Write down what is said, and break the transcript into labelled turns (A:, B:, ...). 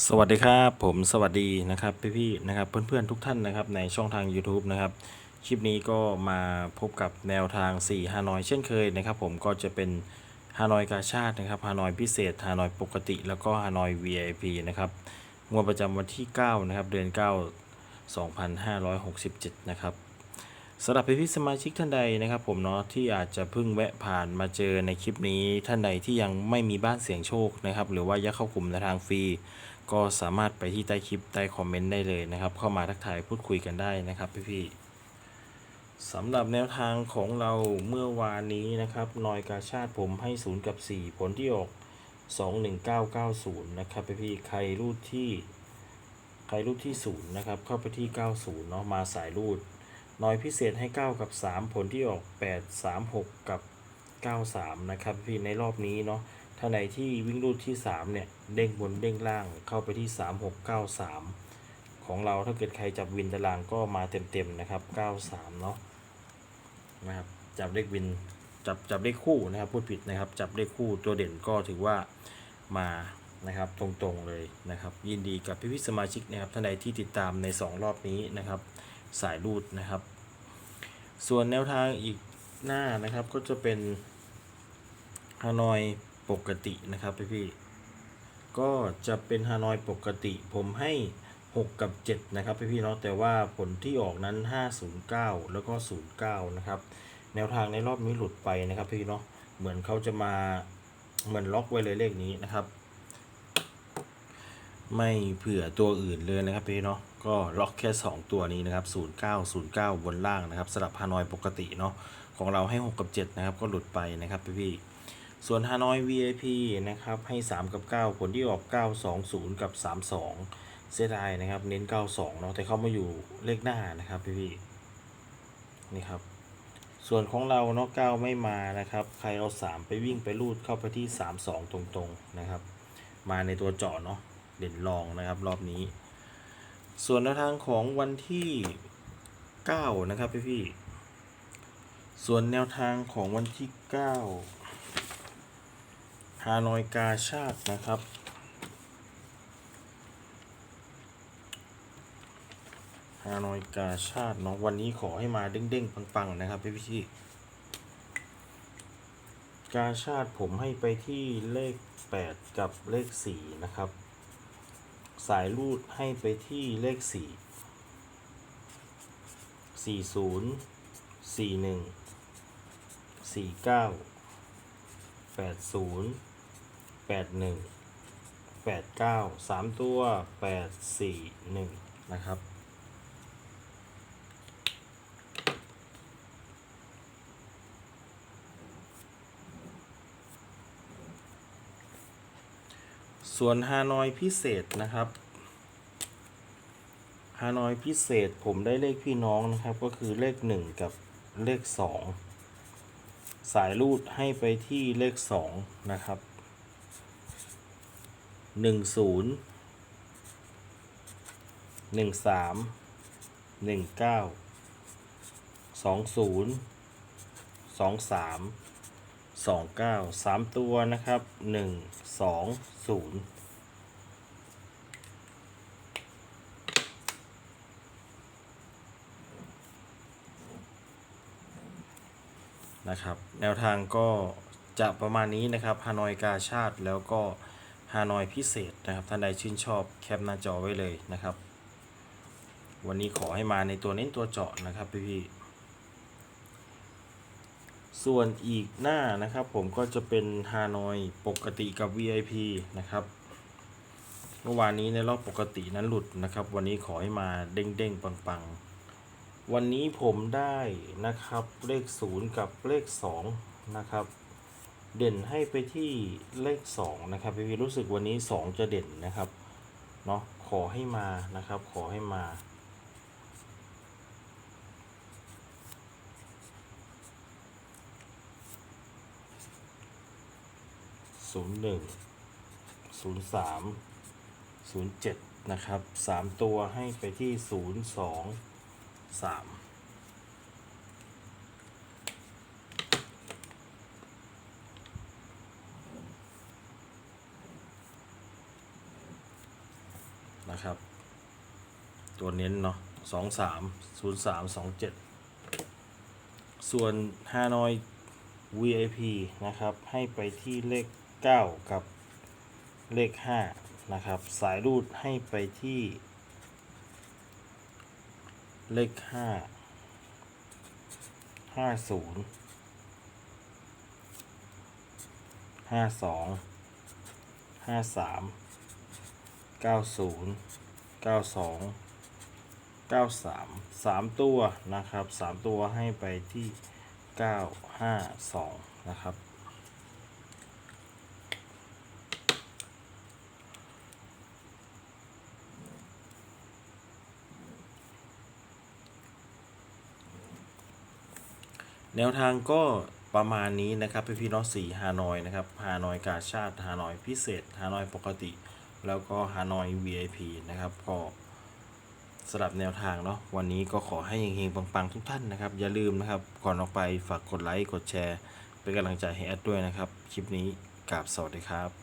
A: สวัสดีครับ ผมสวัสดีนะครับพี่ๆนะครับเพื่อนๆทุกท่านนะครับในช่องทาง YouTube นะครับคลิปนี้ก็มาพบกับแนวทาง 4 ฮานอยเช่นเคยนะครับ ผมก็จะเป็นฮานอยกาชาตินะครับฮานอยพิเศษฮานอยปกติ แล้วก็ฮานอย VIP นะครับงวดประจำวันที่ 9 นะครับ เดือน 9 2567 นะครับสำหรับพี่ๆสมาชิกท่านใดนะครับ ผมเนาะที่อาจจะเพิ่งแวะผ่านมาเจอในคลิปนี้ท่านใดที่ยังไม่มีบ้านเสียงโชคนะครับ หรือว่ายากเข้ากลุ่มในทางฟรี ก็สามารถไปที่ใต้คลิปใต้คอมเมนต์ได้เลยนะครับ เข้ามาทักทายพูดคุยกันได้นะครับพี่ๆสำหรับแนวทางของเราเมื่อวานนี้นะครับนอยกาชาติผมให้0กับ 4 ผลที่ออก 21990 นะครับพี่ๆใครรูดที่ใครรูดที่ 0 นะครับ เข้าไปที่ 90 เนาะมาสายรูดนอยพิเศษให้ 9 กับ 3 ผลที่ออก 8 3 6 กับ 93 นะครับพี่ในรอบนี้เนาะ ถ้าไหนที่วิ่งรูดที่ 3 เนี่ย เด้งบนเด้งล่างเข้าไปที่ 3693 ของเราถ้าเกิดใครจับวินตารางก็มาเต็มๆนะครับ 93 เนาะนะครับจับเลขวินจับจับเลขคู่นะครับพูดผิดนะครับ จับเลขคู่ตัวเด่นก็ถือว่ามานะครับตรงๆเลยนะครับ ยินดีกับพี่พิสมาชิกนะครับท่านใดที่ติดตามใน 2 รอบนี้นะครับ สายรูดนะครับ ส่วนแนวทางอีกหน้านะครับก็จะเป็นฮานอย ปกตินะครับพี่พี่ก็จะเป็นฮานอยปกติ ผมให้ 6 กับ 7 นะครับพี่พี่เนาะแต่ว่าผลที่ออกนั้น 509 แล้วก็ 09 นะครับ แนวทางในรอบนี้หลุดไปนะครับพี่เนาะเหมือนเขาจะมาเหมือนล็อกไว้เลยเลขนี้นะครับ ไม่เผื่อตัวอื่นเลยนะครับพี่เนาะก็ล็อกแค่ 2 ตัวนี้นะครับ 09 09 บนล่างนะครับสำหรับฮานอยปกติเนาะของเราให้ 6 กับ 7 นะครับ ก็หลุดไปนะครับพี่พี่ ส่วนฮานอย VIP นะครับให้ 3 กับ 9 ผลที่ออก 920 กับ 32 เสียดายนะครับ เน้น 92 เนาะแต่เข้ามาอยู่เลขหน้านะครับพี่พี่นี่ครับ ส่วนของเราเนาะ9ไม่มานะครับ ใครเอา 3 ไปวิ่งไปรูดเข้าไปที่ 32 ตรงๆนะครับ มาในตัวเจาะเนาะเด่นรองนะครับรอบนี้ ส่วนแนวทางของวันที่ 9 นะครับพี่พี่ส่วนแนวทางของวันที่ 9 ฮานอยกาชาตินะครับ ฮานอยกาชาติเนาะวันนี้ขอให้มาเด้งๆ ปังๆ นะครับพี่พี่ๆกาชาติผมให้ไปที่เลข 8 กับเลข 4 นะครับ สายรูดให้ไปที่เลข 4 40 41 49 80 81 89 3ตัว8 4 1นะครับ ส่วนฮานอยพิเศษนะครับฮานอยพิเศษผมได้เลขพี่น้องนะครับ ก็คือเลข1กับเลข2สายรูดให้ไปที่เลข2นะครับ 10 13 19 20 23 29 3ตัวนะครับ1 2 0นะครับ แนวทางก็จะประมาณนี้นะครับฮานอยกาชาติแล้วก็ ฮานอยพิเศษนะครับ ท่านใดชื่นชอบแคปหน้าจอไว้เลยนะครับ วันนี้ขอให้มาในตัวเน้นตัวเจาะนะครับพี่ๆส่วนอีกหน้านะครับผมก็จะเป็นฮานอยปกติกับ VIP นะครับ เมื่อวานนี้ในรอบปกตินั้นหลุดนะครับ วันนี้ขอให้มาเด้งๆปังๆวันนี้ผมได้นะครับเลข 0 กับเลข 2 นะครับ เด่นให้ไปที่เลข 2 นะครับพี่ๆรู้สึกวันนี้ 2 จะเด่นนะครับเนาะขอให้มานะครับ ขอให้มา ศูนย์หนึ่งศูนย์สามศูนย์เจ็ดนะครับสามตัวให้ไปที่ศูนย์สองสาม นะครับ ตัวเน้นเนาะสองสามศูนย์สามสองเจ็ดส่วนฮานอย VIP นะครับ ให้ไปที่เลข 9 กับเลข 5 นะครับ สายรูดให้ไปที่ เลข 5 50 52 53 90 92 93 3ตัวนะครับ3ตัวให้ไปที่952นะครับแนวทางก็ประมาณนี้นะครับพี่พี่น้องสี่ฮานอยนะครับฮานอยกาชาติฮานอยพิเศษฮานอยปกติ แล้วก็ฮานอย VIP นะครับพอสลับแนวทางเนาะวันนี้ก็ขอให้เฮงๆปังๆทุกท่านนะครับ อย่าลืมนะครับ ก่อนออกไปฝากกดไลค์ กดแชร์ เป็นกำลังใจให้แอดด้วยนะครับ คลิปนี้กราบสวัสดีครับ